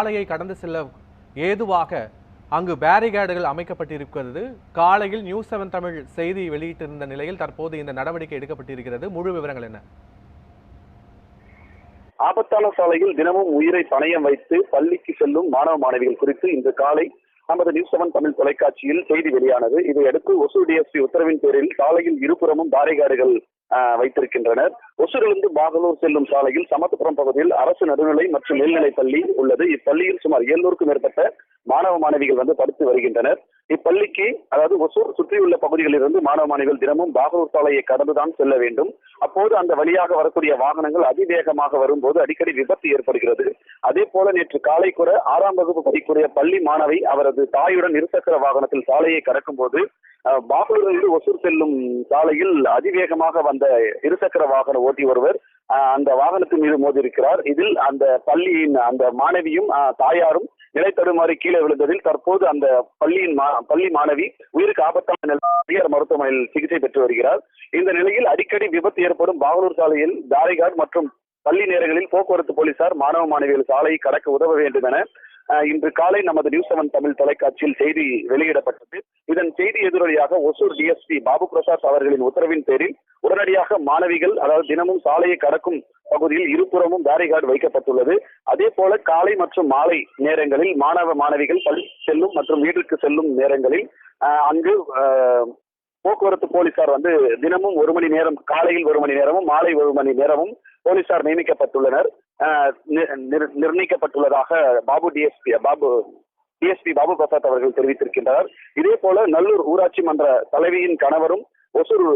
சாலையை கடந்து செல்ல ஏதுவாக அங்கு பேரிகேடுகள் அமைக்கப்பட்டிருக்கிறது. காலையில் நியூஸ் செவன் தமிழ் செய்தி வெளியிட்டிருந்த நிலையில் தற்போது இந்த நடவடிக்கை எடுக்கப்பட்டிருக்கிறது. முழு விவரங்கள் என்ன? ஆபத்தான சாலையில் தினமும் உயிரை பணயம் வைத்து பள்ளிக்கு செல்லும் மாணவ மாணவிகள் குறித்து இன்று காலை நமது நியூஸ் செவன் தமிழ் தொலைக்காட்சியில் செய்தி வெளியானது. இதையடுத்து ஒசூர் டிஎஸ்பி உத்தரவின் பேரில் சாலையில் இருபுறமும் பாரிகாடுகள் வைத்திருக்கின்றனர். ஒசூரிலிருந்து பாகலூர் செல்லும் சாலையில் சமத்துப்புறம் பகுதியில் அரசு நடுநிலை மற்றும் மேல்நிலைப் பள்ளி உள்ளது. இப்பள்ளியில் சுமார் எழுநூறுக்கும் மேற்பட்ட மாணவ மாணவிகள் வந்து படித்து வருகின்றனர். இப்பள்ளிக்கு அதாவது ஒசூர் சுற்றியுள்ள பகுதிகளிலிருந்து மாணவ மாணவிகள் தினமும் பாகூர் சாலையை கடந்துதான் செல்ல வேண்டும். அப்போது அந்த வழியாக வரக்கூடிய வாகனங்கள் அதிவேகமாக வரும்போது அடிக்கடி விபத்து ஏற்படுகிறது. அதே போல நேற்று காலை கூட ஆறாம் வகுப்பு படிக்கூடிய பள்ளி மாணவி அவரது தாயுடன் இருசக்கர வாகனத்தில் சாலையை கடக்கும் போது பாகூரிலிருந்து ஒசூர் செல்லும் சாலையில் அதிவேகமாக வந்த இருசக்கர வாகன ஓட்டி ஒருவர் அந்த வாகனத்தின் மீது மோதியிருக்கிறார். இதில் அந்த பள்ளியின் அந்த மாணவியும் அஹ், தாயாரும் நிலை தடுமாறி கீழே விழுந்ததில் தற்போது அந்த பள்ளியின் பள்ளி மாணவி உயிருக்கு ஆபத்தான நிலையில் மருத்துவமனையில் சிகிச்சை பெற்று வருகிறார். இந்த நிலையில் அடிக்கடி விபத்து ஏற்படும் பாகலூர் சாலையில் தாரைகாட் மற்றும் பள்ளி நேரங்களில் போக்குவரத்து போலீசார் மாணவ மாணவிகள் சாலையை கடக்க உதவ வேண்டும் என இன்று காலை நமது நியூஸ் செவன் தமிழ் தொலைக்காட்சியில் செய்தி வெளியிடப்பட்டது. இதன் செய்தி எதிரொலியாக ஒசூர் டிஎஸ்பி பாபு பிரசாத் அவர்களின் உத்தரவின் பேரில் உடனடியாக மாணவிகள் அதாவது தினமும் சாலையை கடக்கும் பகுதியில் இருபுறமும் பேரிகார்டு வைக்கப்பட்டுள்ளது. அதே போல காலை மற்றும் மாலை நேரங்களில் மாணவ மாணவிகள் பள்ளி செல்லும் மற்றும் வீட்டிற்கு செல்லும் நேரங்களில் அங்கு போக்குவரத்து போலீசார் வந்து தினமும் ஒரு மணி நேரம் காலையில் ஒரு மணி நேரமும் மாலை ஒரு மணி நேரமும் போலீசார் நியமிக்கப்பட்டுள்ளனர். நிர்ணயிக்கப்பட்டுள்ளதாக பாபு டிஎஸ்பி பாபு டிஎஸ்பி பாபு பிரசாத் அவர்கள் தெரிவித்திருக்கின்றனர் இதே போல நல்லூர் ஊராட்சி மன்ற தலைவியின் கணவரும் ஒசூர்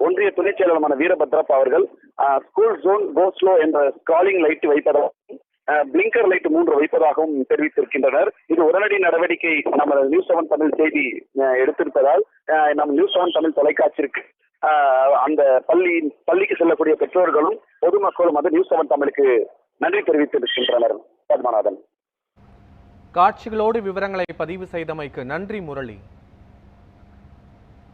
ஒன்றிய துணைச் செயலாளருமான வீரபத்ரப் அவர்கள் ஸ்கூல் ஜோன் கோஸ்லோ என்ற ஸ்காலிங் லைட் வைப்பதாகவும் பிளிங்கர் லைட் மூன்று வைப்பதாகவும் தெரிவித்திருக்கின்றனர். இது உடனடி நடவடிக்கை நம்ம நியூஸ் செவன் தமிழ் செய்தி அஹ், எடுத்திருப்பதால் அஹ், நம்ம நியூஸ் செவன் தமிழ் தொலைக்காட்சிக்கு அந்த பள்ளி பள்ளிக்கு செல்லக்கூடிய பெற்றோர்களும் பொதுமக்களும் வந்து நியூஸ் செவன் தமிழுக்கு நன்றி தெரிவித்திருக்கின்றனர் பத்மநாதன். காட்சிகளோடு விவரங்களை பதிவு செய்தமைக்கு நன்றி முரளி.